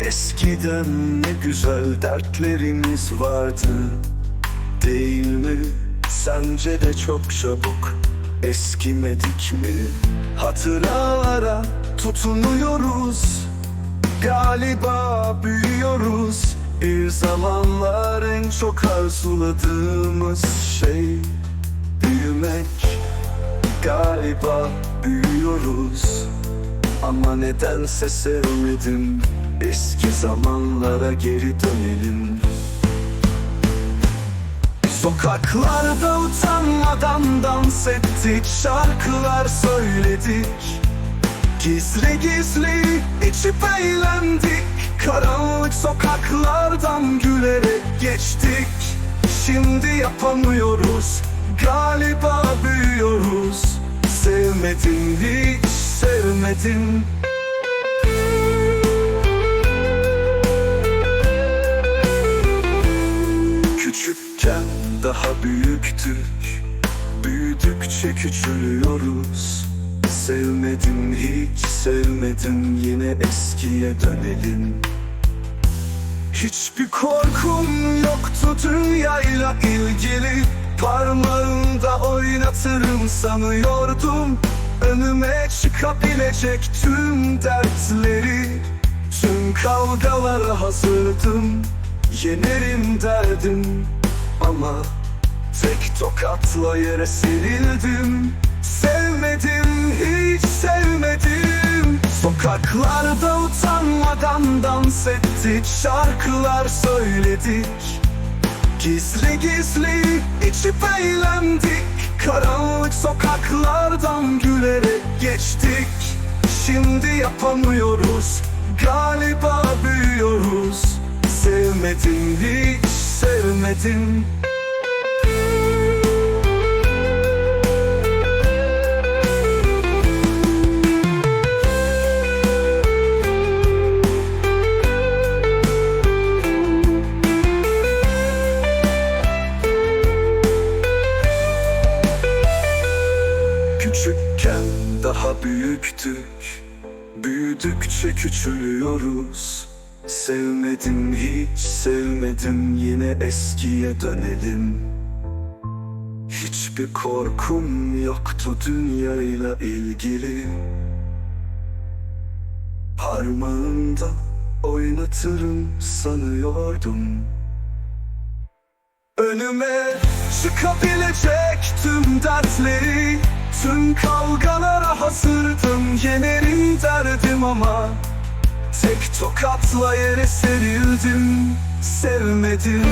Eskiden ne güzel dertlerimiz vardı Değil mi? Sence de çok çabuk Eskimedik mi? Hatıralara tutunuyoruz Galiba büyüyoruz Bir zamanlar en çok arzuladığımız şey Büyümek Galiba büyüyoruz Ama nedense sevmedim. Eski zamanlara geri dönelim. Sokaklarda utanmadan dans ettik Şarkılar söyledik. Gizli gizli içip eğlendik. Karanlık sokaklardan gülerek geçtik. Şimdi yapamıyoruz Galiba büyüyoruz. Sevmedim hiç sevmedim Küçükken daha büyüktük. Büyüdükçe küçülüyoruz. Sevmedim hiç sevmedim Yine eskiye dönelim. Hiçbir korkum yoktu dünyayla ilgili. Parmağımda oynatırım sanıyordum Önüme çıkabilecek tüm dertleri Tüm kavgalara hazırdım. Yenerim derdim ama Tek tokatla yere serildim. Sevmedim hiç sevmedim. Sokaklarda utanmadan dans ettik Şarkılar söyledik. Gizli gizli içip eğlendik Karanlık sokaklardan gülerek geçtik. Şimdi yapamıyoruz. Galiba büyüyoruz. Sevmedim hiç sevmedim daha büyüktük Büyüdükçe küçülüyoruz. Sevmedim hiç sevmedim Yine eskiye dönelim. Hiçbir korkum yoktu dünyayla ilgili. Parmağımda oynatırım sanıyordum. Önüme çıkabilecek tüm dertleri. Tüm kavgalara hazırdım Yenerim derdim ama Tek tokatla yere serildim Sevmedim